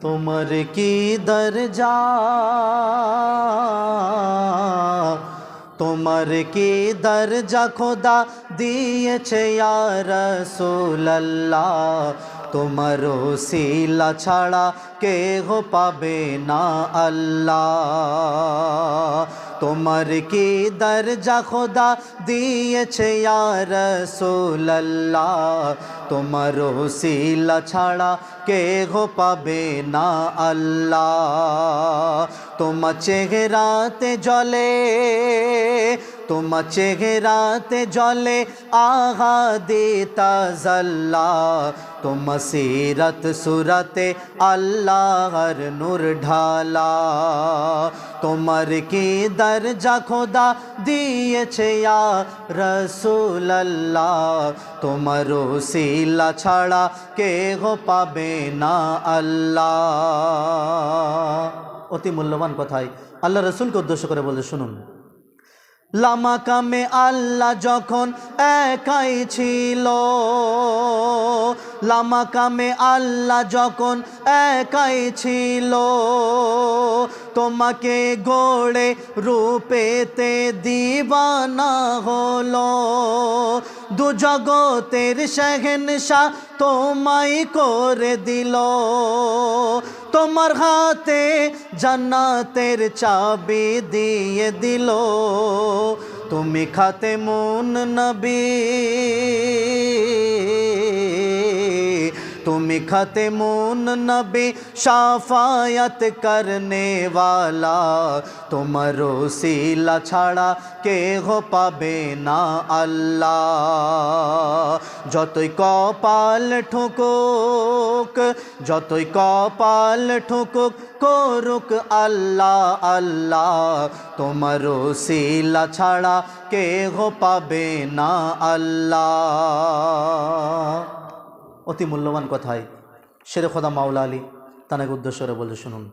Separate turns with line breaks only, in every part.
তোমার কি দরজা? তোমার কি দরজা খোদা দিয়েছে রসুল্লাহ তোমার শিলা ছাড়া কেহ পাবে না আল্লাহ। তোমার কি দরজা খোদা দিয়েছে রসুল্লাহ তোমার শিলা ছাড়া কে গো পাবে না আল্লাহ। তোমার চেহারাতে জলে তোমার চেহারাতে জলে আহা দেতা জল্লা তোমার সিরত সুরতে আল্লাহর নূর ঢালা তোমার কি দরজা খোদা দিয়েছে ইয়া রসুল্লাহ তোমার শিলা ছাড়া কে গো পাবে না আল্লাহ অতি মূল্যবান কথাই আল্লাহ রসুলকে উদ্দেশ্য করে বলে শুনুন লামা কামে আল্লাহ যখন একাই ছিল লামা কামে আল্লাহ যখন একাই ছিল, তোমাকে গোড়ে রূপেতে দিবানা হলো। দু জগতের শাহ তোমায় করে দিল। তোমার হাতে জান্নাতের চাবি দিয়ে দিল। তুমি খাতে মন নবী। তুমি খাতে মন নবী সাফায়াত করনে তোমার শিলা ছাড়া কে হো পাবে না আল্লাহ যতই কপাল ঠুকুক যতই কপাল ঠুকুক করুক আল্লাহ আল্লাহ তোমার শিলা ছাড়া কে হো পাবে না আল্লাহ অতি মূল্যবান কথায় শেরে খোদা মাওলা আলী তানাকে উদ্দেশ্যরে বলে শুনুন।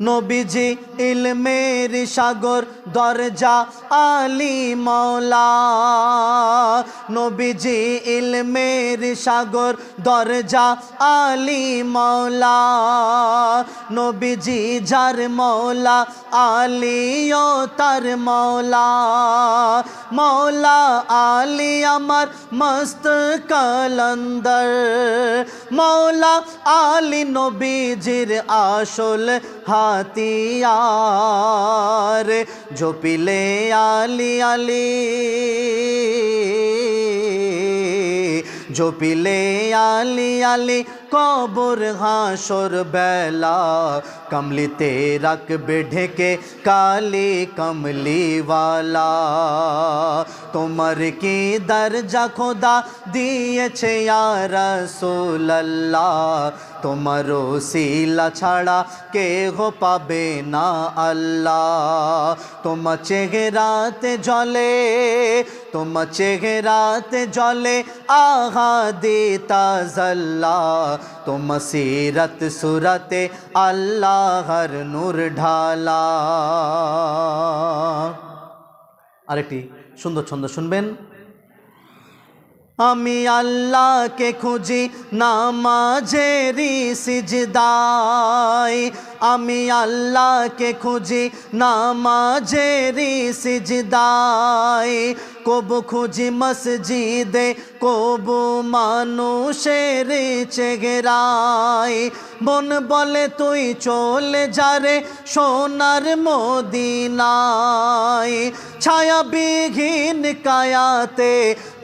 নবীজি ইলমের সাগর, দরজা আলী মাওলা। নবীজি ইলমের সাগর, দরজা আলী মাওলা। নবীজি যার মৌলা আলীও তার মৌলা মৌলা আলী আমার মস্ত কালন্দর। মৌলা আলী নবীজির আসল হাতিয়ার ঝোপিলে আলি আলি ঝোপিলে আলি আলি কবর, হাসর, বেলা। কমলিতে রাখবে ঢেকে, কালি কমলিওয়ালা। তোমার কি দরজা খোদা দিয়েছে রসুল্লাহ তোমার শিলা ছাড়া কে হো পাবে না আল্লাহ? তোমার চেহারাতে জলে, তোমার চেহারাতে জলে আহা দেতা জল্লা তোমার সিরত সুরতে আল্লাহর নূর ঢালা আরেকটি সুন্দর ছন্দ শুনবেন আমি আল্লাহকে খুঁজি নামাজেরি সিজদাই আমি আল্লাহকে খুঁজি নামাজেরি সিজদাই কবু খুঁজি মসজিদে, কবু মানুষের চেহারাই বন বলে তুই চলে যারে সোনার মদিনায়। ছায়া বিহীন কায়াতে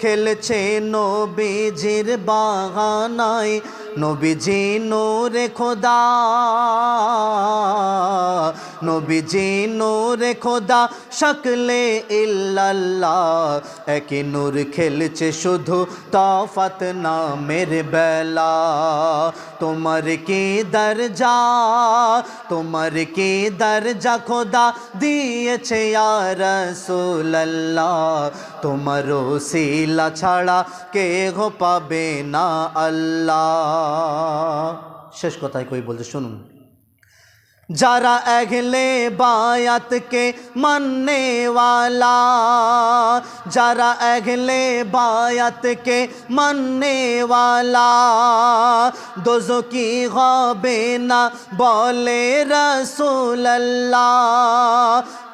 খেলছে নবীজির বাগানায় নবীজি নূরে খোদা। নবীজি নূর খোদা শকলে ইল্লাল্লাহ। এক নূর খেলছে শুধু তফাত নামের বেলা। তোমার কি দরজা? তোমার কি দরজা খোদা দিয়েছে রসুল্লাহ তোমার শিলা ছাড়া কে গো পাবে না আল্লাহ। শেষ কথায় কই বলছে, শুনুন। যারা এহলে বায়াতকে মাননেওয়ালা যারা এহলে বায়াতকে মাননেওয়ালা দোজো কি হবে না বলে রসুল্লাহ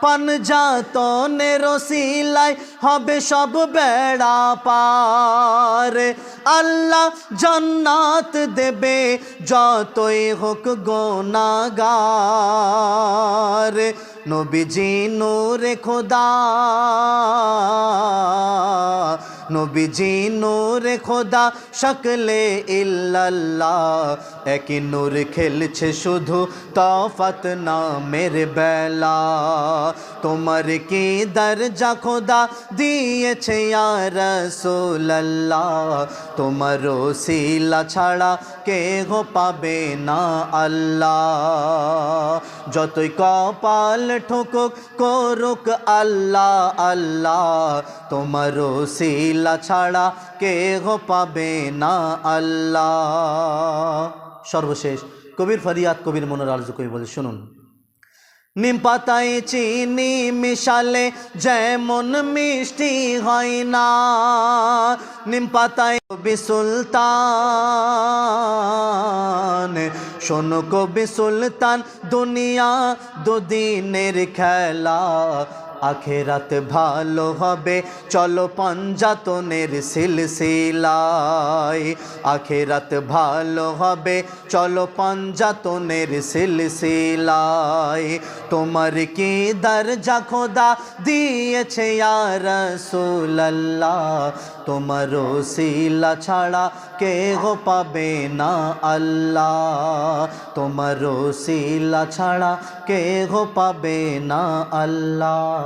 পানজাতনের রসিলাই হবে সব বেড়া পার। আল্লাহ জন্নাত দেবে যতই হোক গোনাগার। নবীজি নূরে খোদা নবীজি নূরে খোদা সকলে ইল্লাল্লাহ। একই নূর খেলছে শুধু তফাত নামের বেলা। তোমার কি দরজা খোদা দিয়েছে রসোল্লাহ তোমার শিলা ছাড়া কে গো পাবে না আল্লাহ। যতই কপাল ঠুকুক, করুক আল্লাহ আল্লাহ। তোমার শিলা ছাড়া কে গো পাবে না আল্লাহ। সর্বশেষ, কবির ফরিয়াদ, কবির মনোর আর্য কবি বলে শুনুন। নিম পাতায় চিনি মিশালে যেমন মিষ্টি হয় না। নিম পাতায় সুলতান শোনো কবি সুলতান দুনিয়া দুদিনের খেলা। আখেরাত ভালো হবে। চলো পঞ্জাতনের সিলসিলায়। আখেরাত ভালো হবে। চলো পঞ্জাতনের সিলসিলায়। তোমার কি দরজা খোদা দিয়েছে ইয়া রাসূলুল্লাহ? তোমার শিলা ছাড়া কে গো পাবে না আল্লাহ? তোমার শিলা ছাড়া কে গো পাবে না আল্লাহ?